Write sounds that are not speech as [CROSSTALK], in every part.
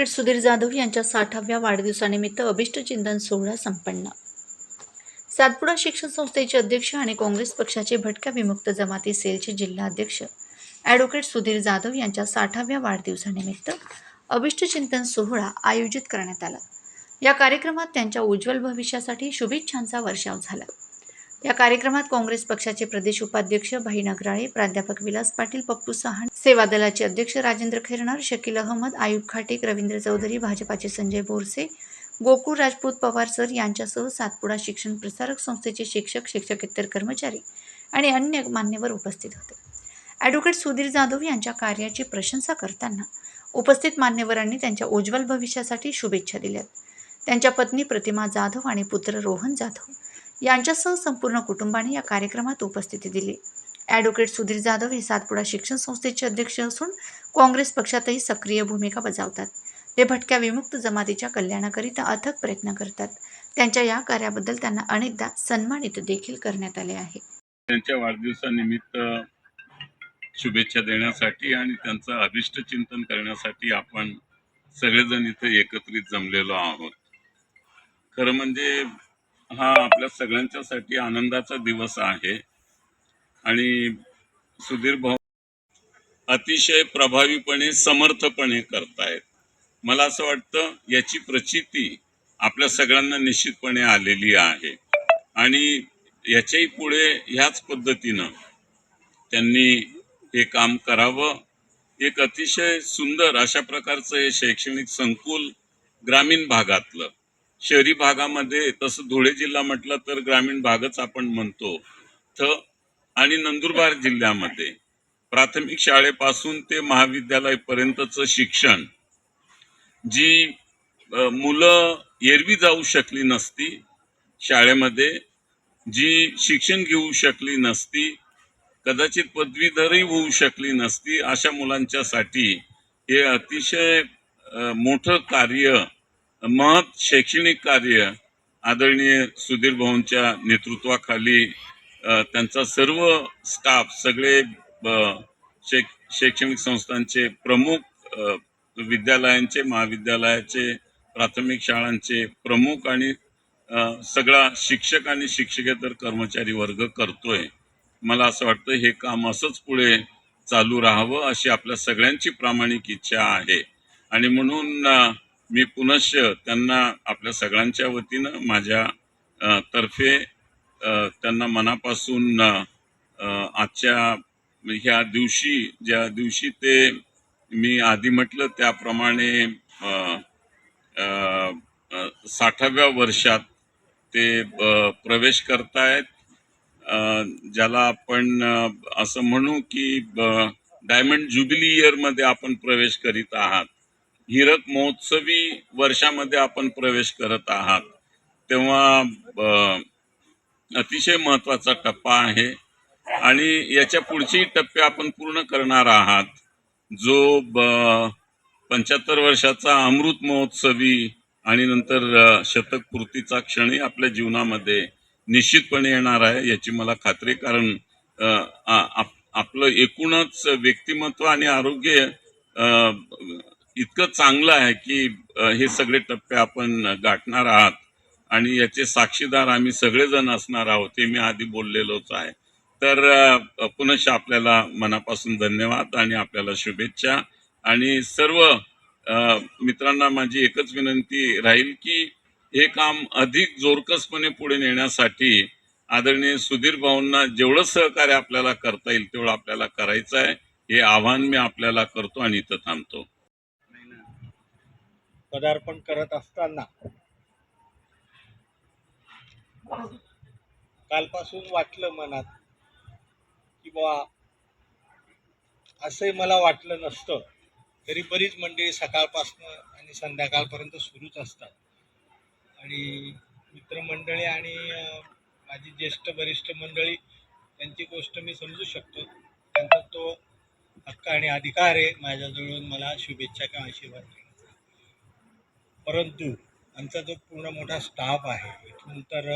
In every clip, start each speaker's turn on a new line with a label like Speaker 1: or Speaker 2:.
Speaker 1: Advocate Sudhir Jadhav यांच्या साठाव्या वाढदिवसानिमित्त अभिष्टचिंतन सोहळा संपन्न. सातपुडा शिक्षण संस्थेचे अध्यक्ष आणि काँग्रेस पक्षाचे भटक्या विमुक्त जमाती सेलचे जिल्हा अध्यक्ष ॲडव्होकेट सुधीर जाधव यांच्या साठाव्या वाढदिवसानिमित्त अभिष्टचिंतन सोहळा आयोजित करण्यात आला. या कार्यक्रमात त्यांच्या उज्ज्वल भविष्यासाठी शुभेच्छांचा वर्षाव झाला. या कार्यक्रमात काँग्रेस पक्षाचे प्रदेश उपाध्यक्ष भाई नगराळे प्राध्यापक विलास पाटील पप्पू सहान सेवा दलाचे अध्यक्ष राजेंद्र खैरणार शकील अहमद आयुब खाटेक रवींद्र चौधरी भाजपाचे संजय बोरसे गोकुळ राजपूत पवार सर यांच्यासह सातपुडा शिक्षण प्रसारक संस्थेचे शिक्षक शिक्षकेतर कर्मचारी आणि अन्य मान्यवर उपस्थित होते. ॲडव्होकेट सुधीर जाधव यांच्या कार्याची प्रशंसा करताना उपस्थित मान्यवरांनी त्यांच्या उज्ज्वल भविष्यासाठी शुभेच्छा दिल्यात. त्यांच्या पत्नी प्रतिमा जाधव आणि पुत्र रोहन जाधव यांच्यासह संपूर्ण कुटुंबाने या कार्यक्रमात उपस्थिती दिली. ॲडव्होकेट सुधीर जाधव हे सातपुडा शिक्षण संस्थेचे अध्यक्ष असून काँग्रेस पक्षातही सक्रिय भूमिका बजावतात. ते भटक्या विमुक्त जमातीच्या कल्याणाकरिता अथक प्रयत्न करतात. त्यांच्या या कार्याबद्दल त्यांना अनेकदा सन्मानित देखील करण्यात आले आहे.
Speaker 2: त्यांच्या वाढदिवसानिमित्त शुभेच्छा देण्यासाठी आणि त्यांचं अभिष्ट चिंतन करण्यासाठी आपण सगळेजण इथे एकत्रित जमलेलो आहोत. खरं म्हणजे हा आपल्या सगळ्यांच्यासाठी आनंदाचा दिवस आहे. आणि सुधीर भाऊ अतिशय प्रभावीपणे समर्थपणे करतायत. मला असं वाटतं याची प्रचिती आपल्या सगळ्यांना निश्चितपणे आलेली आहे. आणि याच्याही पुढे ह्याच पद्धतीनं त्यांनी हे काम करावं. एक अतिशय सुंदर अशा प्रकारचं हे शैक्षणिक संकुल ग्रामीण भागातलं शहरी भागामध्ये तसं धुळे जिल्हा म्हटलं तर ग्रामीण भागच आपण म्हणतो. तर आणि नंदुरबार जिल्ह्यामध्ये प्राथमिक शाळेपासून ते महाविद्यालयापर्यंतचं शिक्षण जी मुलं एरवी जाऊ शकली नसती शाळेमध्ये जी शिक्षण घेऊ शकली नसती कदाचित पदवीधरही होऊ शकली नसती अशा मुलांच्यासाठी हे अतिशय मोठं कार्य मग शैक्षणिक कार्य आदरणीय सुधीर भाऊंच्या नेतृत्वाखाली त्यांचा सर्व स्टाफ सगळे शैक शैक्षणिक संस्थांचे प्रमुख विद्यालयांचे महाविद्यालयाचे प्राथमिक शाळांचे प्रमुख आणि सगळा शिक्षक आणि शिक्षकेतर कर्मचारी वर्ग करतोय. मला असं वाटतं हे काम असंच पुढे चालू राहावं अशी आपल्या सगळ्यांची प्रामाणिक इच्छा आहे. आणि म्हणून मी पुनश्च त्यांना आपल्या सगळ्यांच्या वतीनं माझ्या तर्फे त्यांना मनापासून आजच्या ह्या दिवशी ज्या दिवशी ते मी आधी म्हटलं त्याप्रमाणे साठाव्या वर्षात ते प्रवेश करतायत. ज्याला आपण असं म्हणू की ब- डायमंड ज्युबिली इयरमध्ये आपण प्रवेश करीत आहात. हिरक महोत्सवी वर्षामध्ये आपण प्रवेश करत आहात तेव्हा अतिशय महत्त्वाचा टप्पा आहे. आणि याच्या पुढचेही टप्पे आपण पूर्ण करणार आहात जो पंच्याहत्तर वर्षाचा अमृत महोत्सवी आणि नंतर शतकपूर्तीचा शतक क्षणही आपल्या जीवनामध्ये निश्चितपणे येणार आहे याची मला खात्री कारण आप- आपलं एकूणच व्यक्तिमत्व आणि आरोग्य इतकं चांगलं आहे की हे सगळे टप्पे आपण गाठणार आहात. आणि याचे साक्षीदार आम्ही सगळेजण असणार आहोत हे मी आधी बोललेलोच आहे. तर पुनश आपल्याला मनापासून धन्यवाद आणि आपल्याला शुभेच्छा. आणि सर्व मित्रांना माझी एकच विनंती राहील की हे काम अधिक जोरकसपणे पुढे नेण्यासाठी आदरणीय सुधीर भाऊंना जेवढं सहकार्य आपल्याला करता येईल तेवढं आपल्याला करायचं आहे. हे आव्हान मी आपल्याला करतो आणि इथं थांबतो.
Speaker 3: पदार्पण करत असताना कालपासून वाटलं मनात की बा असंही मला वाटलं नसतं. तरी बरीच मंडळी सकाळपासनं आणि संध्याकाळपर्यंत सुरूच असतात. आणि मित्रमंडळी आणि माझी ज्येष्ठ वरिष्ठ मंडळी त्यांची गोष्ट मी समजू शकतो. त्यांचा तो हक्क आणि अधिकार आहे. माझ्याजवळून मला शुभेच्छा किंवा आशीर्वाद. परंतु आमचा जो पूर्ण मोठा स्टाफ आहे इथून तर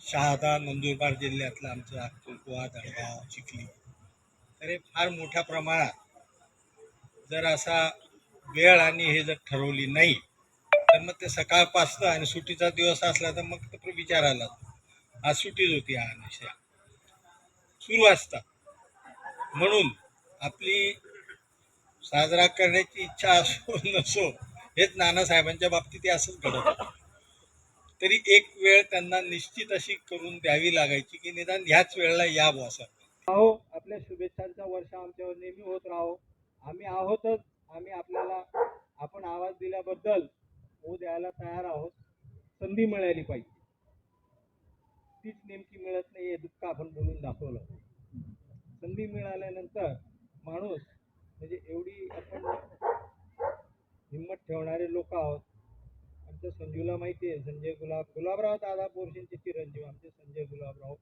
Speaker 3: शहादा नंदुरबार जिल्ह्यातलं आमचं अक्कलकुवा दडगाव चिखली तर हे फार मोठ्या प्रमाणात जर असा वेळ आणि हे जर ठरवली नाही तर मग ते सकाळपासनं आणि सुट्टीचा दिवस असला तर मग तो विचारायला आज सुट्टीच होती हा विषय सुरू असतात. म्हणून आपली साजरा करण्याची इच्छा असो [LAUGHS] नसो हेच नानासाहेबांच्या बाबतीत हे असंच घडत होतं. तरी एक वेळ त्यांना निश्चित अशी करून द्यावी लागायची की निदान ह्याच वेळेला या बुवा असं राहो आपल्या शुभेच्छांचा वर्ष आमच्यावर नेहमी होत राहो. आम्ही आहोतच. आम्ही आपल्याला आपण आवाज दिल्याबद्दल हो द्यायला तयार आहोत. संधी मिळाली पाहिजे. तीच नेमकी मिळत नाही हे दुःख आपण बोलून दाखवलं. संधी मिळाल्यानंतर माणूस म्हणजे एवढी आपण हिंमत ठेवणारे लोक आहोत. आमच्या संजूला माहिती आहे संजय गुलाब गुलाबराव दादा पोर्शींचे चिरंजीव आमचे संजय गुलाबराव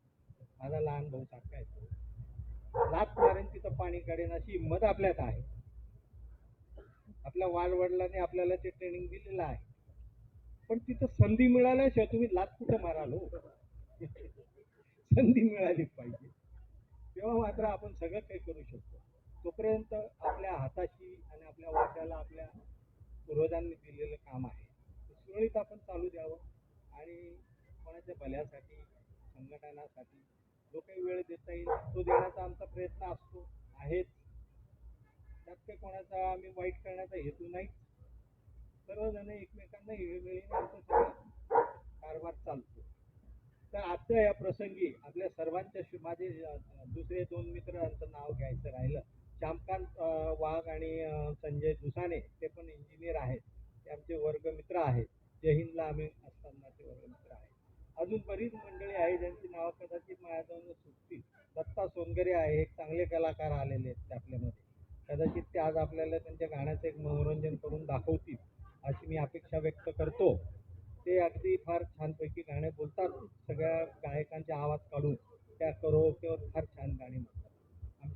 Speaker 3: माझा लहान भाऊ सारखा येतो लात मारेन तिथं पाणी काढेन अशी हिंमत आपल्यात आहे. आपल्या वालवडिलांनी आपल्याला ते ट्रेनिंग दिलेलं आहे. पण तिथं संधी मिळाल्याशिवाय तुम्ही लात कुठं माराल हो? संधी मिळाली पाहिजे. तेव्हा मात्र आपण सगळं काही करू शकतो. तोपर्यंत आपल्या हाताशी आणि आपल्या वाट्याला आपल्या पूर्वजांनी दिलेलं काम आहे. सुरळीत आपण चालू द्यावं आणि कोणाच्या भल्यासाठी संघटनासाठी जो काही वेळ देता येईल तो देण्याचा आमचा प्रयत्न असतो आहेच. त्यात काही कोणाचा आम्ही वाईट करण्याचा हेतू नाही. सर्वजण एकमेकांना वेळी आमचा सगळा कारभार चालतो. तर आजच्या या प्रसंगी आपल्या सर्वांच्या माझे दुसरे दोन मित्रांचं नाव घ्यायचं राहिलं. श्यामकांत वाघ आणि संजय दुसाने ते पण इंजिनियर आहेत. ते आमचे वर्गमित्र आहेत. जय हिंदला आम्ही असतानाचे वर्गमित्र आहेत. अजून बरीच मंडळी आहे ज्यांची नावं कदाचित माझ्याजवळ सुटतील. दत्ता सोनगरे आहे एक चांगले कलाकार आलेले आहेत ते आपल्यामध्ये. कदाचित ते आज आपल्याला त्यांच्या गाण्याचं एक मनोरंजन करून दाखवतील अशी मी अपेक्षा व्यक्त करतो. ते अगदी फार छानपैकी गाणे बोलतात. सगळ्या गायकांचे आवाज काढून त्या करो किंवा फार छान गाणी म्हणतात.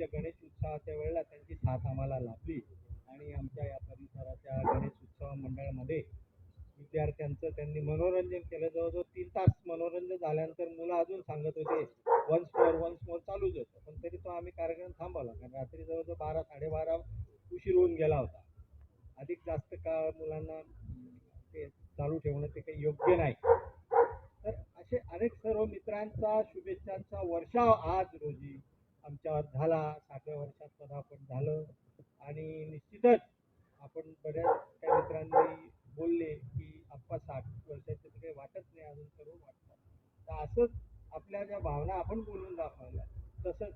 Speaker 3: आमच्या गणेश उत्सवाच्या वेळेला त्यांची साथ आम्हाला लाभली. आणि आमच्या या परिसराच्या गणेश उत्सव मंडळामध्ये विद्यार्थ्यांचं त्यांनी मनोरंजन केलं. जवळजवळ तीन तास मनोरंजन झाल्यानंतर मुलं अजून सांगत होते वन्स मोर वन्स मोर चालूच होतं. पण तरी तो आम्ही कार्यक्रम थांबवला. कारण रात्री जवळजवळ बारा साडेबारा उशीर होऊन गेला होता. अधिक जास्त काळ मुलांना ते चालू ठेवणं ते काही योग्य नाही. तर असे अनेक सर्व मित्रांचा शुभेच्छांचा वर्षाव आज रोजी आमच्यावर झाला सातव्या वर्षात पदार्पण झालं. आणि निश्चितच आपण बऱ्याच काही मित्रांनी बोलले की आप्पा साठ वर्षाचे तर काही वाटत नाही अजून सर्व वाटतं तर असंच आपल्या ज्या भावना आपण बोलून दाखवल्या तसंच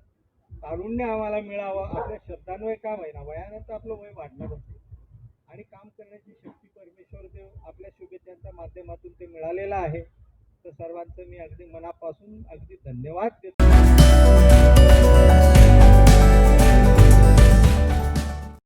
Speaker 3: तारुण्य आम्हाला मिळावं आपल्या शब्दांवर काम आहे ना वयानंतर आपलं वय वाढणार आहे आणि काम करण्याची शक्ती परमेश्वर देव आपल्या शुभेच्छांच्या माध्यमातून ते मिळालेलं आहे. तर सर्वांचं मी अगदी मनापासून अगदी धन्यवाद देतो.